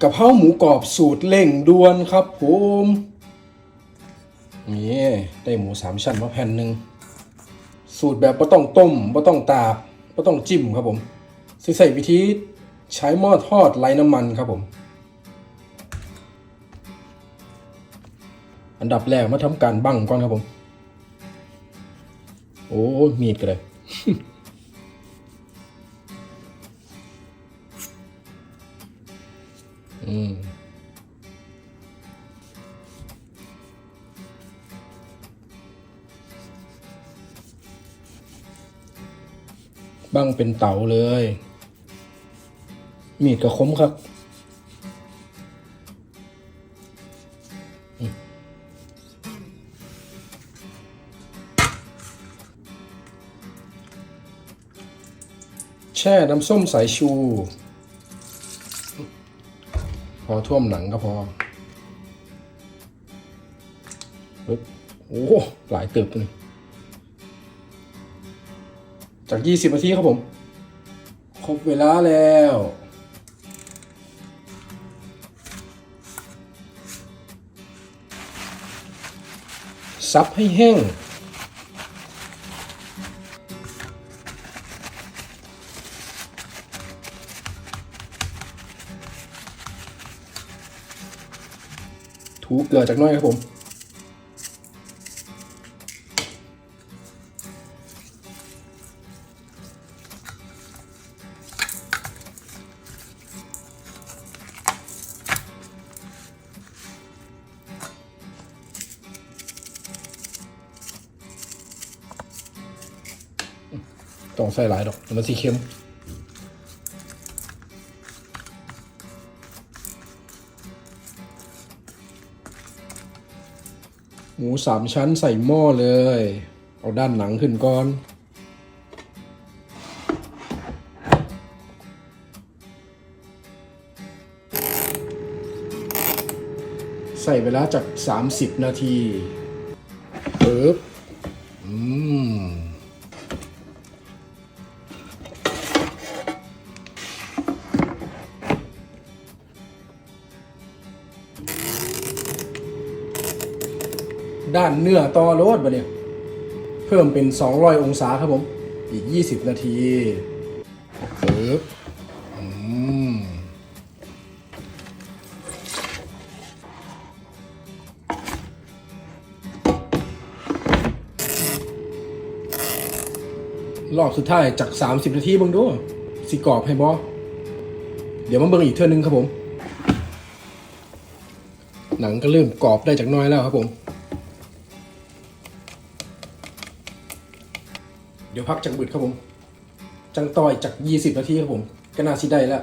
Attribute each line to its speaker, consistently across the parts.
Speaker 1: กะเพราหมูกรอบสูตรเร่งด่วนครับผมนี่ได้หมูสามชั้นมาแผ่นหนึ่งสูตรแบบบ่ต้องต้มบ่ต้องตากบ่ต้องจิ้มครับผมสิใส่วิธีใช้หม้อทอดไร้น้ำมันครับผม อันดับแรกมาทำการบั้งก่อนครับผม โอ้มีดก็เลย บั้งเป็นเต๋าเลย มีดกระคมครับแช่น้ำส้มสายชู พอท่วมหนังก็พอปึ๊บโอ้โหหลายตึกเลยจาก 20นาทีครับผม ครบเวลาแล้วซับให้แห้ง ถูเกลือจากน้อยครับผมต้องใส่หลายดอกมันสีเค็ม มูสามชั้นใส่หม้อเลย เอาด้านหนังขึ้นก่อน ใส่เวลาจาก 30 นาทีปึ๊บ ด้านเนื้อต่อโรดบะเนี่ยเพิ่มเป็น 200 องศาครับผม อีก 20 นาทีปึ๊บอืมรอบสุดท้ายจาก 30 นาทีเบิ่งดูสิกรอบให้บอเดี๋ยวมาเบิ่งอีกเท่านึงครับผม หนังก็เริ่มกรอบได้จากน้อยแล้วครับผม ดี๋ยวพักจากบึดครับผม จังต่อยจาก 20 นาทีครับผม ก็น่าสิได้แล้ว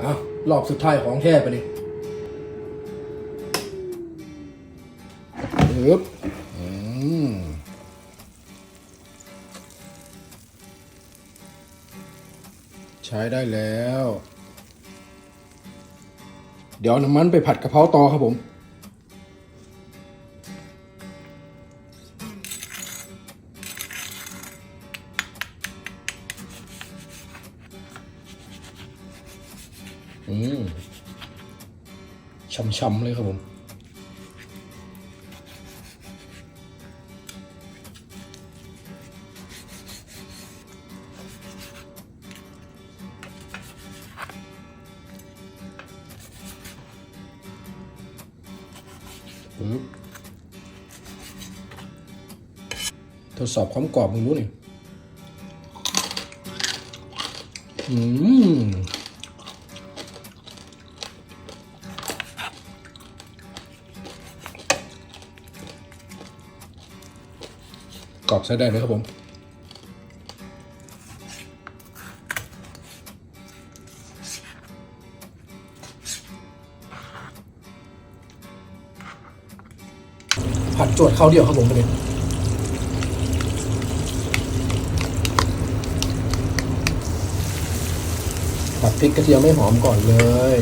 Speaker 1: เอารอบสุดท้ายของแท้ไปเลยปึ๊บอืมใช้ได้แล้ว เดี๋ยวน้ำมันไปผัดกะเพราต่อครับผมอืมช่ำๆเลยครับผม ทดสอบความกรอบมึงรู้นี่อืมกรอบใช้ได้เลยครับผม ผัดจวดข้าวเดียวครับผมประเด็นผัดพริกกระเทียมไม่หอมก่อนเลย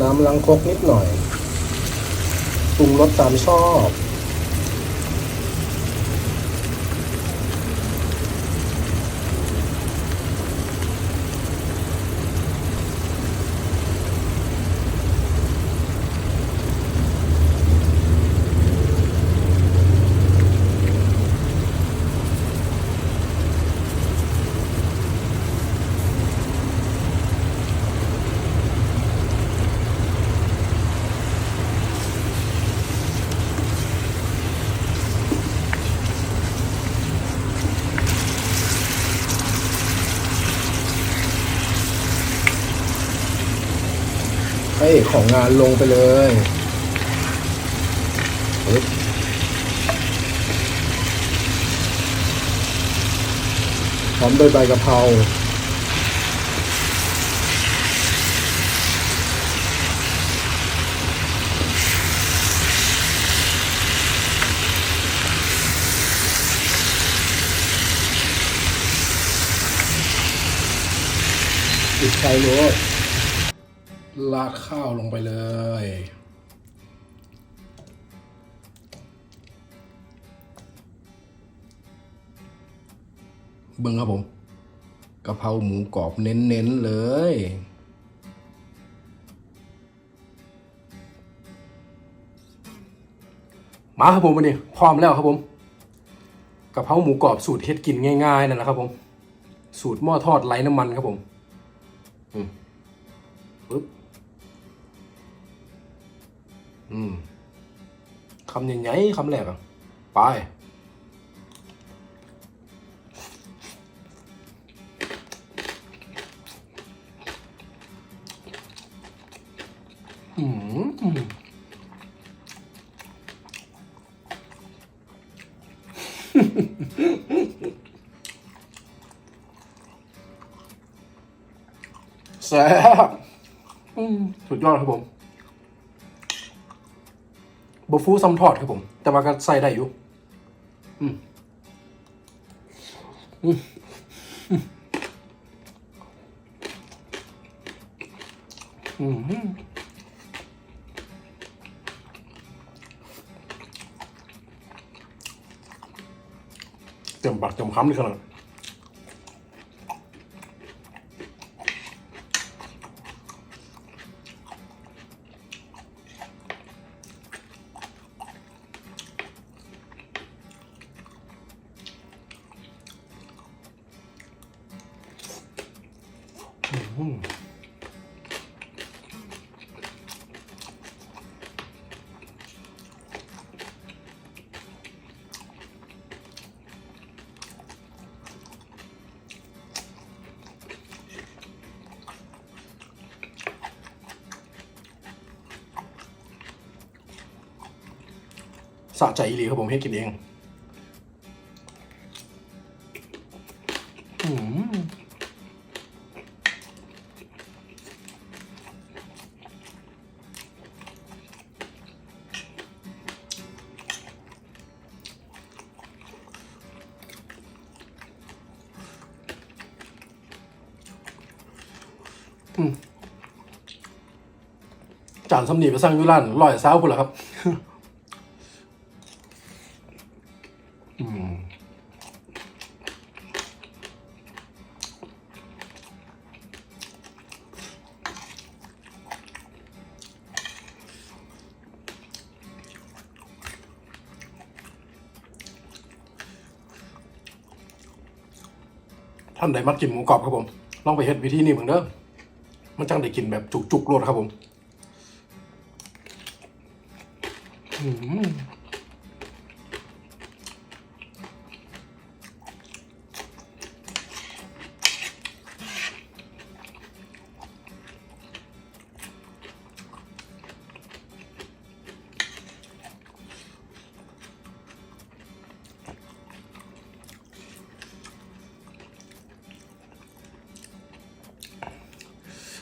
Speaker 1: น้ำล้างครกนิดหน่อยปรุงรสตามชอบ ให้ของงานลงไปเลยพร้อมด้วยใบกะเพราปิดไฟโรส ลาดข้าวลงไปเลย เบิ้งครับผมกะเพราหมูกรอบเน้นๆเลยมาครับผมวันนี้พร้อมแล้วครับผมกะเพราหมูกรอบสูตรเฮ็ดกินง่ายๆนั่นแหละครับผม สูตรหม้อทอดไร้น้ำมันครับผม อืม อืมคำใหญ่ๆคำแรกอะ ไป อืมแซ่บอืมสุดยอดครับผม บฟูซัมทอดครับผม แต่ว่าก็ใส่ได้อยู่ อืมอืมอืมเต็มปากเต็มคำเลยขนาด สะใจอีหลีครับผมให้กินเอง จานสำนีไปสร้างยุร้านลอยเช้าพุ่นละครับท่านใดมักกินหมูกรอบครับผม ลองไปเฮ็ดวิธีนี้เพิ่งเด้อ มันจังได้กินแบบจุกๆโลดครับผม อืม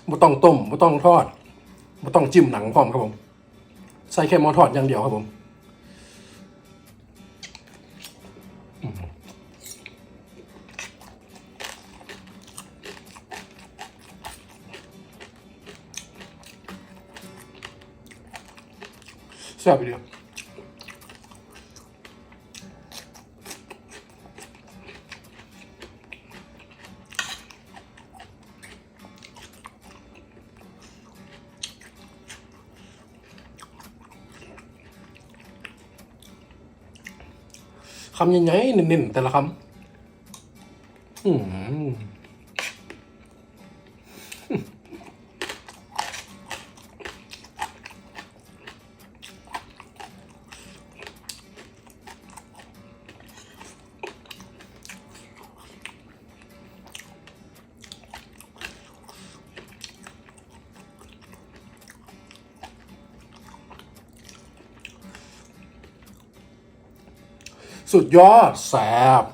Speaker 1: ไม่ต้องต้มไม่ต้องทอดไม่ต้องจิ้มหนังพร้อมครับผม ใส่แค่มอทอดอย่างเดียวครับผมแซ่บไปเลย คำใหญ่ๆเน้นๆแต่ละคำอืม สุดยอดแซ่บ